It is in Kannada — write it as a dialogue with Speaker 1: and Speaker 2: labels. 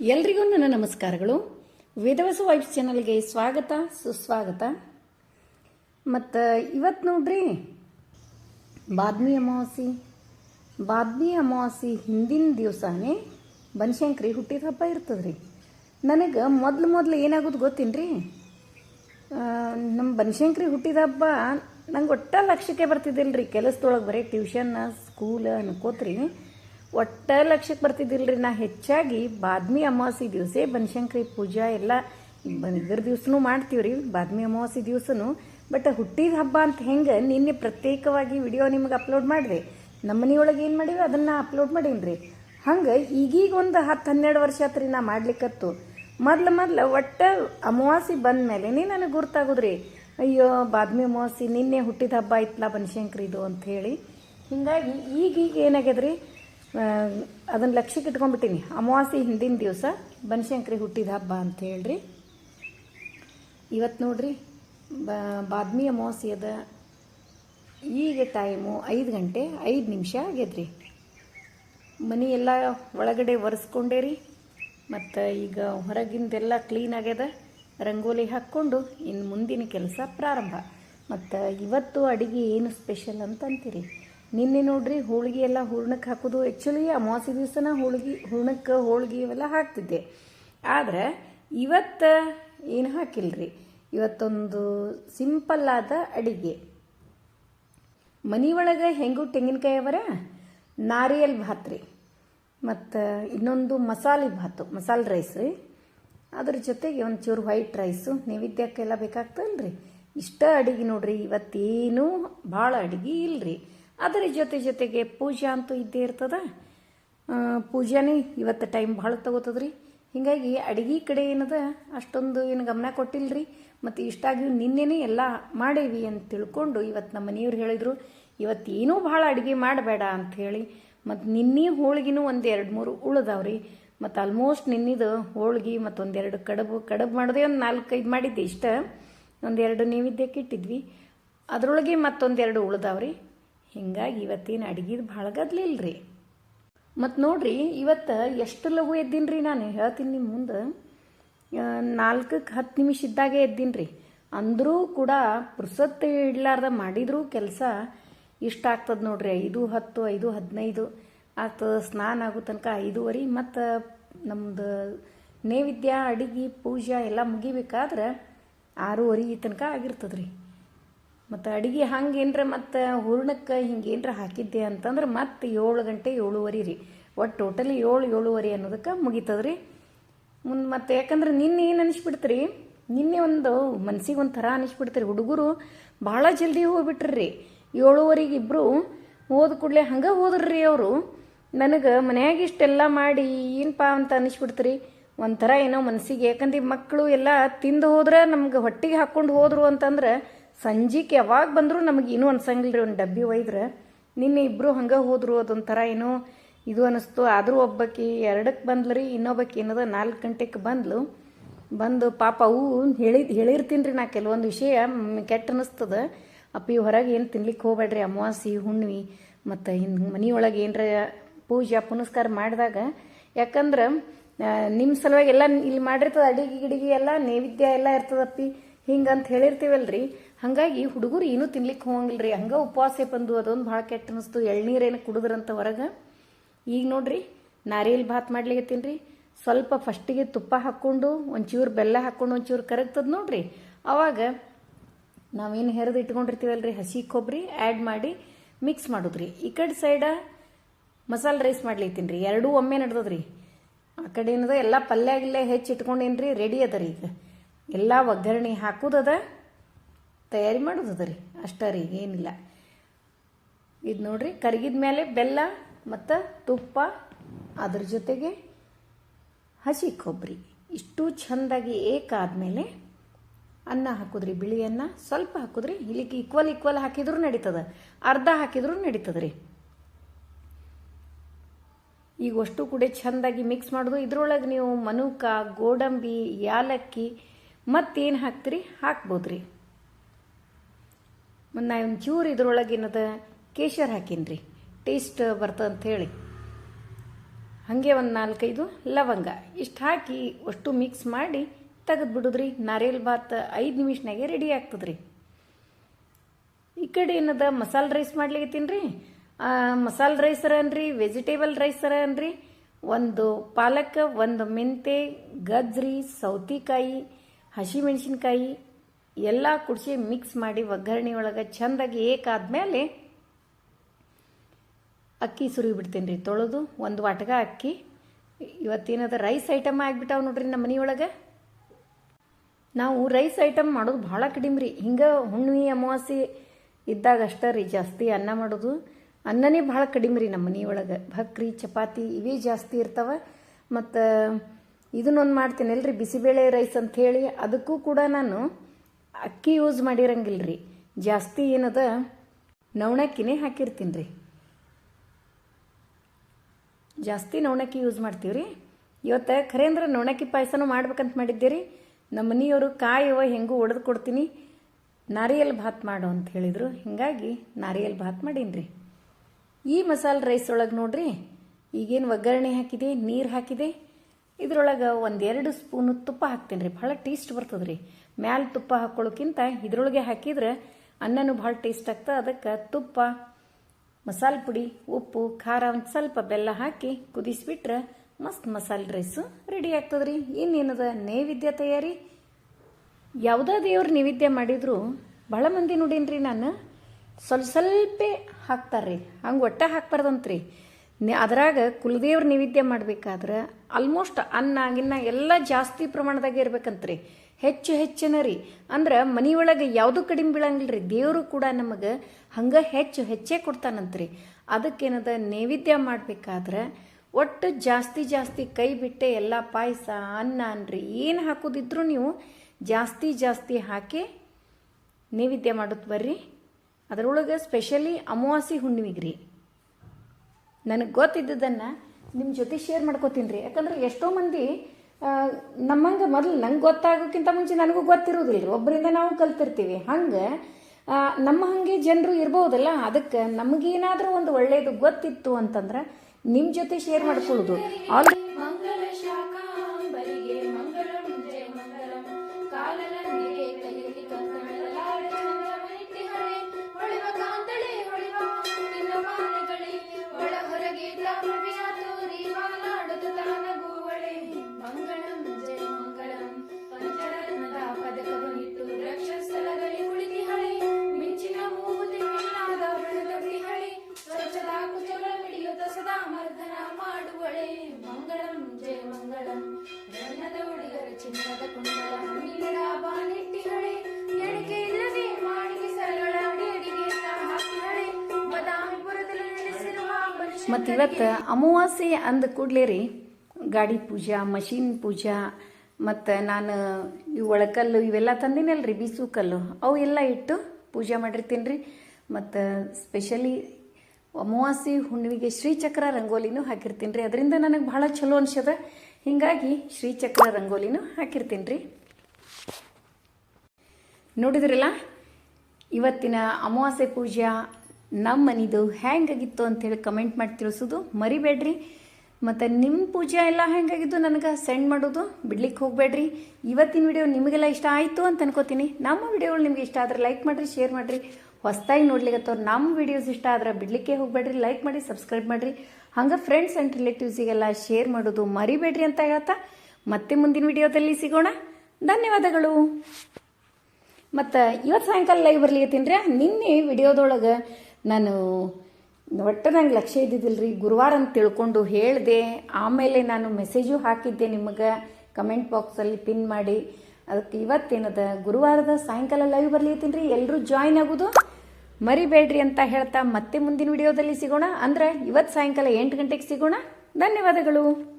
Speaker 1: ಎಲ್ರಿಗೂ ನನ್ನ ನಮಸ್ಕಾರಗಳು. ವೇದವಸ ವೈಫ್ಸ್ ಚಾನಲ್ಗೆ ಸ್ವಾಗತ, ಸುಸ್ವಾಗತ. ಮತ್ತು ಇವತ್ತು ನೋಡ್ರಿ, ಬಾದ್ಮಿ ಅಮಾವಾಸ್ಯೆ. ಬಾದ್ಮಿ ಅಮಾವಾಸ್ಯೆ ಹಿಂದಿನ ದಿವಸನೇ ಬನಶಂಕರಿ ಹುಟ್ಟಿದ ಹಬ್ಬ ಇರ್ತದ್ರಿ. ನನಗೆ ಮೊದ್ಲು ಮೊದ್ಲು ಏನಾಗೋದು ಗೊತ್ತೇನ್ರಿ? ನಮ್ಮ ಬನಶಂಕರಿ ಹುಟ್ಟಿದ ಹಬ್ಬ ನಂಗೆ ಒಟ್ಟ ಬರ್ತಿದ್ದಿಲ್ಲ ರೀ ಕೆಲಸದೊಳಗೆ ಬರೀ ಟ್ಯೂಷನ್ ಸ್ಕೂಲ್ ಅನ್ಕೋತ್ರಿ. ಒಟ್ಟ ಲಕ್ಷಕ್ಕೆ ಬರ್ತಿದ್ದಿಲ್ರಿ. ನಾ ಹೆಚ್ಚಾಗಿ ಬಾದ್ಮಿ ಅಮಾವಾಸ್ಯೆ ದಿವಸ ಬನಶಂಕರಿ ಪೂಜಾ ಎಲ್ಲ ಇದ್ರ ದಿವ್ಸನೂ ರೀ ಬಾದ್ಮಿ ಅಮಾವಾಸ್ಯೆ ದಿವಸನೂ. ಬಟ್ ಹುಟ್ಟಿದ ಹಬ್ಬ ಅಂತ ಹೆಂಗೆ ನಿನ್ನೆ ಪ್ರತ್ಯೇಕವಾಗಿ ವಿಡಿಯೋ ನಿಮಗೆ ಅಪ್ಲೋಡ್ ಮಾಡಿದೆ. ನಮ್ಮ ಮನೆಯೊಳಗೆ ಏನು ಮಾಡೀವಿ? ಅದನ್ನು ಅಪ್ಲೋಡ್ ಮಾಡೀನಿ ಹಂಗೆ ಈಗೀಗ ಒಂದು ಹತ್ತು ಹನ್ನೆರಡು ವರ್ಷ ಆತ್ರಿ ನಾ ಮಾಡ್ಲಿಕ್ಕತ್ತು ಮೊದ್ಲು ಮೊದ್ಲು ಒಟ್ಟು ಅಮಾವಾಸ್ಯೆ ಬಂದ ಮೇಲೆ ನನಗೆ ಗುರ್ತಾಗೋದ್ರಿ. ಅಯ್ಯೋ, ಬಾದ್ಮಿ ಅಮಾವಾಸ್ಯೆ ನಿನ್ನೆ ಹುಟ್ಟಿದ ಹಬ್ಬ ಐತ್ಲಾ ಬನಶಂಕರಿದು ಅಂತ ಹೇಳಿ. ಹೀಗಾಗಿ ಈಗೀಗ ಏನಾಗ್ಯದ್ರಿ? ಅದನ್ನು ಲಕ್ಷ್ಯಕ್ಕೆ ಇಟ್ಕೊಂಡ್ಬಿಟ್ಟಿನಿ. ಅಮಾವಾಸ್ಯೆ ಹಿಂದಿನ ದಿವಸ ಬನಶಂಕರಿ ಹುಟ್ಟಿದ ಹಬ್ಬ ಅಂತ ಹೇಳ್ರಿ. ಇವತ್ತು ನೋಡ್ರಿ ಬಾದ್ಮಿ ಅಮಾವಾಸ್ಯದ ಈಗ ಟೈಮು ಐದು ಗಂಟೆ ಐದು ನಿಮಿಷ ಆಗ್ಯದ್ರಿ. ಮನಿ ಎಲ್ಲ ಒಳಗಡೆ ಒರೆಸ್ಕೊಂಡೇ ರೀ. ಮತ್ತು ಈಗ ಹೊರಗಿಂದೆಲ್ಲ ಕ್ಲೀನ್ ಆಗ್ಯದ. ರಂಗೋಲಿ ಹಾಕ್ಕೊಂಡು ಇನ್ನು ಮುಂದಿನ ಕೆಲಸ ಪ್ರಾರಂಭ. ಮತ್ತು ಇವತ್ತು ಅಡುಗೆ ಏನು ಸ್ಪೆಷಲ್ ಅಂತ ಅಂತೀರಿ ನಿನ್ನೆ ನೋಡ್ರಿ ಹೋಳಿಗೆ ಎಲ್ಲ ಹೂರ್ಣಕ್ಕೆ ಹಾಕೋದು. ಆ್ಯಕ್ಚುಲಿ ಅಮಾವಾಸ್ಯ ದಿವಸನ ಹೋಳಿಗೆ, ಹೂರ್ಣಕ್ಕೆ ಹೋಳಿಗೆ ಇವೆಲ್ಲ ಹಾಕ್ತಿದ್ದೆ. ಆದ್ರೆ ಇವತ್ತು ಏನು ಹಾಕಿಲ್ರಿ? ಇವತ್ತೊಂದು ಸಿಂಪಲ್ ಆದ ಅಡಿಗೆ. ಮನೆಯೊಳಗೆ ಹೆಂಗೂ ತೆಂಗಿನಕಾಯಿ ಅವರ? ನಾರಿಯಲ್ ಭಾತ್ ರೀ ಮತ್ತು ಇನ್ನೊಂದು ಮಸಾಲೆ ಭಾತು, ಮಸಾಲೆ ರೈಸ್. ರೀ ಅದ್ರ ಜೊತೆಗೆ ಒಂದು ಚೂರು ವೈಟ್ ರೈಸು ನೈವೇದ್ಯಕ್ಕೆಲ್ಲ ಬೇಕಾಗ್ತದಲ್ರಿ? ಇಷ್ಟ ಅಡಿಗೆ ನೋಡ್ರಿ, ಇವತ್ತೇನೂ ಭಾಳ ಅಡಿಗೆ ಇಲ್ರಿ. ಅದರ ಜೊತೆ ಜೊತೆಗೆ ಪೂಜೆ ಅಂತೂ ಇದ್ದೇ ಇರ್ತದ. ಪೂಜಾನೇ ಇವತ್ತು ಟೈಮ್ ಭಾಳ ತಗೋತದ್ರಿ. ಹೀಗಾಗಿ ಅಡಿಗೆ ಕಡೆ ಏನದ, ಅಷ್ಟೊಂದು ಏನು ಗಮನ ಕೊಟ್ಟಿಲ್ರಿ. ಮತ್ತು ಇಷ್ಟಾಗಿ ನಿನ್ನೆನೇ ಎಲ್ಲ ಮಾಡೇವಿ ಅಂತ ತಿಳ್ಕೊಂಡು ಇವತ್ತು ನಮ್ಮ ಮನೆಯವ್ರು ಹೇಳಿದ್ರು ಇವತ್ತೇನೂ ಭಾಳ ಅಡುಗೆ ಮಾಡಬೇಡ ಅಂತ ಹೇಳಿ. ಮತ್ತು ನಿನ್ನೆ ಹೋಳಿಗೆನೂ ಒಂದು ಎರಡು ಮೂರು ಉಳ್ದಾವ್ರಿ. ಮತ್ತು ಆಲ್ಮೋಸ್ಟ್ ನಿನ್ನಿದು ಹೋಳಿಗೆ ಮತ್ತು ಒಂದೆರಡು ಕಡಬು ಕಡಬು ಮಾಡಿದೆ ಒಂದು ನಾಲ್ಕೈದು ಮಾಡಿದ್ದೆ ಇಷ್ಟ. ಒಂದೆರಡು ನೈವೇದ್ಯಕ್ಕೆ ಇಟ್ಟಿದ್ವಿ. ಅದರೊಳಗೆ ಮತ್ತೊಂದೆರಡು ಉಳ್ದಾವ್ರಿ. ಹಿಂಗಾಗಿ ಇವತ್ತೇನು ಅಡ್ಗಿದು ಭಾಳ ರೀ ಮತ್ತು ನೋಡ್ರಿ, ಇವತ್ತು ಎಷ್ಟು ಲಘು ಎದ್ದೀನಿ ರೀ ನಾನು ಹೇಳ್ತೀನಿ ನಿಮ್ಮ ಮುಂದೆ. ನಾಲ್ಕಕ್ಕೆ ಹತ್ತು ನಿಮಿಷ ಇದ್ದಾಗೆ ಎದ್ದೀನಿ ರೀ ಅಂದರೂ ಕೂಡ ಪುರ್ಸತ್ತು ಇಡ್ಲಾರ್ದ ಮಾಡಿದರೂ ಕೆಲಸ ಇಷ್ಟ ಆಗ್ತದೆ ನೋಡ್ರಿ. ಐದು ಹತ್ತು, ಐದು ಹದಿನೈದು ಆಗ್ತದೆ ಸ್ನಾನ ಆಗೋ ತನಕ ಐದೂವರೆ ಮತ್ತು ನಮ್ಮದು ನೈವೇದ್ಯ, ಅಡುಗೆ, ಪೂಜೆ ಎಲ್ಲ ಮುಗಿಬೇಕಾದ್ರೆ ಆರೂವರೆ ತನಕ ಆಗಿರ್ತದೆ ರೀ ಮತ್ತು ಅಡಿಗೆ ಏನರ ಮತ್ತು ಹೂರ್ಣಕ್ಕೆ ಹಿಂಗೇನ್ರ ಹಾಕಿದ್ದೆ ಅಂತಂದ್ರೆ ಮತ್ತೆ ಏಳು ಗಂಟೆ ಏಳುವರೆ ರೀ. ಒಟ್ಟು ಟೋಟಲಿ ಏಳು ಏಳುವರೆ ಅನ್ನೋದಕ್ಕೆ ಮುಗೀತದ್ರಿ. ಮುಂದೆ ಮತ್ತೆ ಯಾಕಂದ್ರೆ ನಿನ್ನೆ ಏನು ಅನಿಸ್ಬಿಡ್ತ್ರಿ, ನಿನ್ನೆ ಒಂದು ಮನ್ಸಿಗೆ ಒಂಥರ ಅನಿಸ್ಬಿಡ್ತಾರೆ. ಹುಡುಗರು ಭಾಳ ಜಲ್ದಿ ಹೋಗ್ಬಿಟ್ರಿ ಏಳುವರೆಗೆ ಇಬ್ಬರು ಹೋದ ಕೂಡಲೇ ಹಂಗೆ ಹೋದ್ರಿ ಅವರು. ನನಗೆ ಮನ್ಯಾಗ ಇಷ್ಟೆಲ್ಲ ಮಾಡಿ ಏನಪ್ಪ ಅಂತ ಅನಿಸ್ಬಿಡ್ತ್ರಿ. ಒಂಥರ ಏನೋ ಮನಸ್ಸಿಗೆ ಯಾಕಂದ್ರೆ ಮಕ್ಕಳು ಎಲ್ಲ ತಿಂದು ಹೋದ್ರೆ ನಮ್ಗೆ ಹೊಟ್ಟಿಗೆ ಹಾಕ್ಕೊಂಡು ಹೋದರು ಅಂತಂದ್ರೆ ಸಂಜೆಗೆ ಯಾವಾಗ ಬಂದರೂ ನಮಗೆ ಏನೂ ಅನ್ಸಂಗಿಲ್ಲ ರೀ ಒಂದು ಡಬ್ಬಿ ಒಯ್ದ್ರೆ. ನಿನ್ನೆ ಇಬ್ಬರು ಹಂಗೆ ಹೋದರು, ಅದೊಂಥರ ಏನೋ ಇದು ಅನ್ನಿಸ್ತು ಆದರೂ ಒಬ್ಬಾಕಿ ಎರಡಕ್ಕೆ ಬಂದ್ಲು ರೀ ಇನ್ನೊಬ್ಬಕ್ಕೆ ಏನದ ನಾಲ್ಕು ಗಂಟೆಗೆ ಬಂದ್ಲು. ಬಂದು ಪಾಪ ಅವು ಹೇಳಿ ಹೇಳಿರ್ತೀನಿ ರೀ ನಾ ಕೆಲವೊಂದು ವಿಷಯ ಕೆಟ್ಟ ಅನ್ನಿಸ್ತದ ಅಪ್ಪಿ ಹೊರಗೆ ಏನು ತಿನ್ಲಿಕ್ಕೆ ಹೋಗ್ಬೇಡ್ರಿ, ಅಮಾವಾಸಿ ಹುಣ್ಣಿ ಮತ್ತು ಹಿಂಗೆ ಮನೆಯೊಳಗೆ ಏನರ ಪೂಜೆ ಪುನಸ್ಕಾರ ಮಾಡಿದಾಗ. ಯಾಕಂದ್ರೆ ನಿಮ್ಮ ಸಲುವಾಗಿ ಎಲ್ಲ ಇಲ್ಲಿ ಮಾಡಿರ್ತದೆ ಅಡಿಗೆ ಗಿಡಿಗೆ ಎಲ್ಲ ನೈವೇದ್ಯ ಎಲ್ಲ ಇರ್ತದಪ್ಪಿ. ಹಿಂಗಂತ ಹೇಳಿರ್ತೀವಲ್ರಿ. ಹಾಗಾಗಿ ಹುಡುಗರು ಏನೂ ತಿನ್ಲಿಕ್ಕೆ ಹೋಗಂಗಿಲ್ಲ ರೀ ಹಂಗೆ ಉಪವಾಸ ಬಂದು ಅದೊಂದು ಭಾಳ ಕೆಟ್ಟ ಅನಿಸ್ತು. ಎಳ್ನೀರೇನು ಕುಡಿದ್ರಂತ ಹೊರಗೆ. ಈಗ ನೋಡ್ರಿ, ನಾರಿಯಲ್ ಭಾತ್ ಮಾಡ್ಲಿಕ್ಕೆ ರೀ ಸ್ವಲ್ಪ ಫಸ್ಟಿಗೆ ತುಪ್ಪ ಹಾಕ್ಕೊಂಡು, ಒಂಚೂರು ಬೆಲ್ಲ ಹಾಕ್ಕೊಂಡು, ಒಂಚೂರು ಕರಗ್ತದೆ ನೋಡ್ರಿ. ಅವಾಗ ನಾವೇನು ಹೆರೆದು ಇಟ್ಕೊಂಡಿರ್ತೀವಲ್ರಿ? ಹಸಿ ಕೊಬ್ಬರಿ ಆ್ಯಡ್ ಮಾಡಿ ಮಿಕ್ಸ್ ಮಾಡೋದ್ರಿ. ಈ ಕಡೆ ಸೈಡ ಮಸಾಲೆ ರೈಸ್ ಮಾಡ್ಲಿತ್ತೀನಿ ರೀ ಎರಡೂ ಒಮ್ಮೆ ನಡೆದದ್ರಿ. ಆ ಕಡೆ ಏನದ ಎಲ್ಲ ಪಲ್ಯ ಗಿಲ್ಯ ಹೆಚ್ಚು ಇಟ್ಕೊಂಡೇನ್ರಿ ರೆಡಿ ಅದ ರೀ ಈಗ ಎಲ್ಲ ಒಗ್ಗರಣೆ ಹಾಕೋದದ. ತಯಾರಿ ಮಾಡೋದದ ರೀ. ಅಷ್ಟೇ ರೀ, ಏನಿಲ್ಲ. ಇದು ನೋಡ್ರಿ, ಕರಗಿದ ಮೇಲೆ ಬೆಲ್ಲ ಮತ್ತು ತುಪ್ಪ, ಅದ್ರ ಜೊತೆಗೆ ಹಸಿ ಕೊಬ್ಬರಿ ಇಷ್ಟು ಚೆಂದಾಗಿ ಏಕಾದಮೇಲೆ ಅನ್ನ ಹಾಕಿದ್ರಿ, ಬಿಳಿ ಅನ್ನ. ಸ್ವಲ್ಪ ಹಾಕಿದ್ರಿ ಇಲ್ಲಿಗೆ ಈಕ್ವಲ್ ಈಕ್ವಲ್ ಹಾಕಿದ್ರು ನಡೀತದ. ಅರ್ಧ ಹಾಕಿದ್ರು ನಡೀತದ್ರಿ ಈಗ ಅಷ್ಟು ಕೂಡ ಚೆಂದಾಗಿ ಮಿಕ್ಸ್ ಮಾಡೋದು. ಇದ್ರೊಳಗೆ ನೀವು ಮನುಕ, ಗೋಡಂಬಿ, ಯಾಲಕ್ಕಿ ಮತ್ತೇನು ಹಾಕ್ತೀರಿ, ಹಾಕ್ಬೋದ್ರಿ. ಮತ್ತು ನಾ ಒಂಚೂರು ಇದ್ರೊಳಗೆ ಏನದ ಕೇಶರ್ ಹಾಕೀನಿ ರೀ ಟೇಸ್ಟ್ ಬರ್ತದೆ ಹೇಳಿ ಹಾಗೆ ಒಂದು ನಾಲ್ಕೈದು ಲವಂಗ. ಇಷ್ಟು ಹಾಕಿ ಅಷ್ಟು ಮಿಕ್ಸ್ ಮಾಡಿ ತೆಗೆದು ಬಿಡುದ್ರಿ ನಾರಿಯಲ್ ಭಾತ್ ಐದು ನಿಮಿಷನಾಗೆ ರೆಡಿ ಆಗ್ತದ್ರಿ. ಈ ಕಡೆ ಏನದ ಮಸಾಲೆ ರೈಸ್ ಮಾಡ್ಲಿಕ್ಕೆ ರೀ ಮಸಾಲೆ ರೈಸ್ ಅನ್ರಿ ವೆಜಿಟೇಬಲ್ ರೈಸ್ ಅನ್ರಿ ಒಂದು ಪಾಲಕ್, ಒಂದು ಮೆಂತೆ, ಗಜ್ರಿ, ಸೌತಿಕಾಯಿ, ಹಸಿಮೆಣಸಿನ್ಕಾಯಿ ಎಲ್ಲ ಕುಡಿಸಿ ಮಿಕ್ಸ್ ಮಾಡಿ ಒಗ್ಗರಣೆ ಒಳಗೆ ಚೆಂದಾಗಿ ಏಕಾದ್ಮೇಲೆ ಅಕ್ಕಿ ಸುರಿ ಬಿಡ್ತೀನಿ ರೀ ತೊಳೆದು ಒಂದು ವಾಟಗ ಅಕ್ಕಿ. ಇವತ್ತೇನದ ರೈಸ್ ಐಟಮ್ ಆಗಿಬಿಟ್ಟಾವ ನೋಡ್ರಿ ನಮ್ಮ ಮನೆಯೊಳಗೆ. ನಾವು ರೈಸ್ ಐಟಮ್ ಮಾಡೋದು ಭಾಳ ಕಡಿಮೆ ರೀ ಹಿಂಗೆ ಹುಣ್ಣಿ ಅಮಾವಾಸ್ಯೆ ಇದ್ದಾಗ ಅಷ್ಟೇ ರೀ ಜಾಸ್ತಿ ಅನ್ನ ಮಾಡೋದು. ಅನ್ನನೇ ಭಾಳ ಕಡಿಮೆ ರೀ ನಮ್ಮ ಮನೆಯೊಳಗೆ. ಭಕ್ರಿ, ಚಪಾತಿ ಇವೇ ಜಾಸ್ತಿ ಇರ್ತಾವೆ. ಮತ್ತು ಇದನ್ನೊಂದು ಮಾಡ್ತೀನಿ ಅಲ್ರಿ ಬಿಸಿಬೇಳೆ ರೈಸ್ ಅಂತ ಹೇಳಿ. ಅದಕ್ಕೂ ಕೂಡ ನಾನು ಅಕ್ಕಿ ಯೂಸ್ ಮಾಡಿರಂಗಿಲ್ಲ ರೀ ಜಾಸ್ತಿ ಏನದ? ನವಣಕ್ಕಿನೇ ಹಾಕಿರ್ತೀನಿ ರೀ ಜಾಸ್ತಿ ನವಣಕ್ಕಿ ಯೂಸ್ ಮಾಡ್ತೀವಿ ರೀ ಇವತ್ತು ಖರೆ ಅಂದ್ರೆ ನವಣಕ್ಕಿ ಪಾಯಸನೂ ಮಾಡ್ಬೇಕಂತ ಮಾಡಿದ್ದೆ ರೀ ನಮ್ಮ ಮನೆಯವರು ಕಾಯವ ಹೆಂಗೂ ಒಡೆದು ಕೊಡ್ತೀನಿ. ನಾರಿಯಲ್ ಭಾತ್ ಮಾಡು ಅಂತ ಹೇಳಿದರು. ಹೀಗಾಗಿ ನಾರಿಯಲ್ ಭಾತ್ ಮಾಡೀನಿ ರೀ ಈ ಮಸಾಲೆ ರೈಸ್ ಒಳಗೆ ನೋಡ್ರಿ. ಈಗೇನು ಒಗ್ಗರಣೆ ಹಾಕಿದೆ, ನೀರು ಹಾಕಿದೆ. ಇದ್ರೊಳಗೆ ಒಂದೆರಡು ಸ್ಪೂನು ತುಪ್ಪ ಹಾಕ್ತೀನಿ ರೀ ಭಾಳ ಟೇಸ್ಟ್ ಬರ್ತದೆ ರೀ ಮ್ಯಾಲ ತುಪ್ಪ ಹಾಕ್ಕೊಳ್ಳೋಕ್ಕಿಂತ ಇದ್ರೊಳಗೆ ಹಾಕಿದ್ರೆ ಅನ್ನನೂ ಭಾಳ ಟೇಸ್ಟ್ ಆಗ್ತದೆ ಅದಕ್ಕೆ ತುಪ್ಪ, ಮಸಾಲೆ ಪುಡಿ, ಉಪ್ಪು, ಖಾರ ಒಂದು ಸ್ವಲ್ಪ ಬೆಲ್ಲ ಹಾಕಿ ಕುದಿಸಿಬಿಟ್ರೆ ಮಸ್ತ್ ಮಸಾಲೆ ರೈಸು ರೆಡಿ ಆಗ್ತದೆ ರೀ ಇನ್ನೇನದ ನೈವೇದ್ಯ ತಯಾರಿ? ಯಾವುದೇ ದೇವ್ರ ನೈವೇದ್ಯ ಮಾಡಿದ್ರು ಭಾಳ ಮಂದಿ ನೋಡೀನಿ ನಾನು. ಸ್ವಲ್ಪ ಸ್ವಲ್ಪ ಹಾಕ್ತಾರೆ ಹಂಗೆ ಒಟ್ಟ ಹಾಕ್ಬಾರ್ದಂತ್ರಿ. ಅದ್ರಾಗ ಕುಲದೇವ್ರ ನೈವೇದ್ಯ ಮಾಡ್ಬೇಕಾದ್ರೆ ಆಲ್ಮೋಸ್ಟ್ ಅನ್ನ, ಗಿನ್ನ ಎಲ್ಲ ಜಾಸ್ತಿ ಪ್ರಮಾಣದಾಗ ಇರ್ಬೇಕಂತ್ರಿ. ಹೆಚ್ಚು ಹೆಚ್ಚಿನ ರೀ. ಅಂದ್ರೆ ಮನೆಯೊಳಗೆ ಯಾವುದು ಕಡಿಮೆ ಬೀಳಂಗಿಲ್ಲ ರೀ ದೇವರು ಕೂಡ ನಮಗೆ ಹಂಗೆ ಹೆಚ್ಚು ಹೆಚ್ಚೇ ಕೊಡ್ತಾನಂತ್ರಿ. ಅದಕ್ಕೇನದ ನೈವೇದ್ಯ ಮಾಡಬೇಕಾದ್ರೆ ಒಟ್ಟು ಜಾಸ್ತಿ ಜಾಸ್ತಿ ಕೈ ಬಿಟ್ಟೆ ಎಲ್ಲ ಪಾಯಸ, ಅನ್ನ ಅನ್ರಿ. ಏನು ಹಾಕೋದಿದ್ರು ನೀವು ಜಾಸ್ತಿ ಜಾಸ್ತಿ ಹಾಕಿ ನೈವೇದ್ಯ ಮಾಡುತ್ತೆ ಬರ್ರಿ. ಅದರೊಳಗೆ ಸ್ಪೆಷಲಿ ಅಮಾವಾಸ್ಯೆ ಹುಣ್ಣಿಮೆಗೆ ರೀ. ನನಗೆ ಗೊತ್ತಿದ್ದದನ್ನು ನಿಮ್ಮ ಜೊತೆ ಶೇರ್ ಮಾಡ್ಕೋತೀನಿ ರೀ. ಯಾಕಂದ್ರೆ ಎಷ್ಟೋ ಮಂದಿ ನಮ್ಮಂಗೆ ಮೊದಲು ನಂಗೆ ಗೊತ್ತಾಗೋಕ್ಕಿಂತ ಮುಂಚೆ ನನಗೂ ಗೊತ್ತಿರೋದಿಲ್ಲ ಒಬ್ಬರಿಂದ ನಾವು ಕಲ್ತಿರ್ತೀವಿ. ಹಂಗೆ ನಮ್ಮ ಹಾಗೆ ಜನರು ಇರ್ಬೋದಲ್ಲ. ಅದಕ್ಕೆ ನಮಗೇನಾದರೂ ಒಂದು ಒಳ್ಳೆಯದು ಗೊತ್ತಿತ್ತು ಅಂತಂದ್ರೆ ನಿಮ್ಮ ಜೊತೆ ಶೇರ್ ಮಾಡ್ಕೊಳ್ಳೋದು. ಆಲ್ ಮತ್ತು ಇವತ್ತು ಅಮಾವಾಸ್ಯೆ ಅಂದ ಕೂಡಲೇ ರೀ. ಗಾಡಿ ಪೂಜಾ, ಮಷಿನ್ ಪೂಜಾ, ಮತ್ತು ನಾನು ಇವು ಒಳಕಲ್ಲು ಇವೆಲ್ಲ ತಂದಿನಲ್ಲ ರೀ ಬೀಸು ಕಲ್ಲು ಅವು ಎಲ್ಲ ಇಟ್ಟು ಪೂಜೆ ಮಾಡಿರ್ತೀನಿ ರೀ. ಮತ್ತು ಸ್ಪೆಷಲಿ ಅಮಾವಾಸ್ಯೆ ಹುಣ್ಣಿಮೆಗೆ ಶ್ರೀಚಕ್ರ ರಂಗೋಲಿನೂ ಹಾಕಿರ್ತೀನಿ ರೀ. ಅದರಿಂದ ನನಗೆ ಭಾಳ ಚಲೋ ಅನ್ಸದ. ಹೀಗಾಗಿ ಶ್ರೀಚಕ್ರ ರಂಗೋಲಿನೂ ಹಾಕಿರ್ತೀನಿ ರೀ. ನೋಡಿದ್ರಲ್ಲ? ಇವತ್ತಿನ ಅಮಾವಾಸ್ಯೆ ಪೂಜಾ ನಮ್ಮ ಮನಿದು ಹ್ಯಾಂಗಾಗಿತ್ತು ಅಂತೇಳಿ ಕಮೆಂಟ್ ಮಾಡಿ ತಿಳಿಸೋದು ಮರಿಬೇಡ್ರಿ. ಮತ್ತು ನಿಮ್ಮ ಪೂಜೆ ಎಲ್ಲ ಹೆಂಗಾಗಿದ್ದು ನನಗೆ ಸೆಂಡ್ ಮಾಡೋದು ಬಿಡ್ಲಿಕ್ಕೆ ಹೋಗಬೇಡ್ರಿ. ಇವತ್ತಿನ ವಿಡಿಯೋ ನಿಮಗೆಲ್ಲ ಇಷ್ಟ ಆಯಿತು ಅಂತ ಅನ್ಕೋತೀನಿ. ನಮ್ಮ ವಿಡಿಯೋಗಳು ನಿಮ್ಗೆ ಇಷ್ಟ ಆದರೆ ಲೈಕ್ ಮಾಡಿರಿ ಶೇರ್ ಮಾಡಿರಿ. ಹೊಸ್ದಾಗಿ ನೋಡ್ಲಿಕ್ಕೆ ನಮ್ಮ ವಿಡಿಯೋಸ್ ಇಷ್ಟ ಆದ್ರೆ ಬಿಡ್ಲಿಕ್ಕೆ ಹೋಗಬೇಡ್ರಿ ಲೈಕ್ ಮಾಡಿ ಸಬ್ಸ್ಕ್ರೈಬ್ ಮಾಡಿರಿ. ಹಂಗೆ ಫ್ರೆಂಡ್ಸ್ ಆ್ಯಂಡ್ ರಿಲೇಟಿವ್ಸಿಗೆಲ್ಲ ಶೇರ್ ಮಾಡೋದು ಮರಿಬೇಡ್ರಿ ಅಂತ ಹೇಳ್ತಾ ಮತ್ತೆ ಮುಂದಿನ ವಿಡಿಯೋದಲ್ಲಿ ಸಿಗೋಣ. ಧನ್ಯವಾದಗಳು. ಮತ್ತು ಇವತ್ತು ಸಾಯಂಕಾಲ ಲೈವ್ ಬರ್ಲಿಕ್ಕೆ ರೀ ನಿನ್ನೆ ವಿಡಿಯೋದೊಳಗೆ ನಾನು ಒಟ್ಟು ನಂಗೆ ಲಕ್ಷ್ಯ ಇದ್ದಿದ್ದಿಲ್ಲ ರೀ ಗುರುವಾರ ಅಂತ ತಿಳ್ಕೊಂಡು ಹೇಳಿದೆ, ಆಮೇಲೆ ನಾನು ಮೆಸೇಜು ಹಾಕಿದ್ದೆ ನಿಮಗೆ ಕಮೆಂಟ್ ಬಾಕ್ಸಲ್ಲಿ ಪಿನ್ ಮಾಡಿ. ಅದಕ್ಕೆ ಇವತ್ತೇನದ, ಗುರುವಾರದ ಸಾಯಂಕಾಲ ಲೈವ್ ಬರ್ಲಿತ್ತೀನಿ ರೀ. ಎಲ್ಲರೂ ಜಾಯ್ನ್ ಆಗೋದು? ಮರಿಬೇಡ್ರಿ ಅಂತ ಹೇಳ್ತಾ ಮತ್ತೆ ಮುಂದಿನ ವಿಡಿಯೋದಲ್ಲಿ ಸಿಗೋಣ. ಅಂದ್ರೆ ಇವತ್ತು ಸಾಯಂಕಾಲ ಎಂಟು ಗಂಟೆಗೆ ಸಿಗೋಣ. ಧನ್ಯವಾದಗಳು.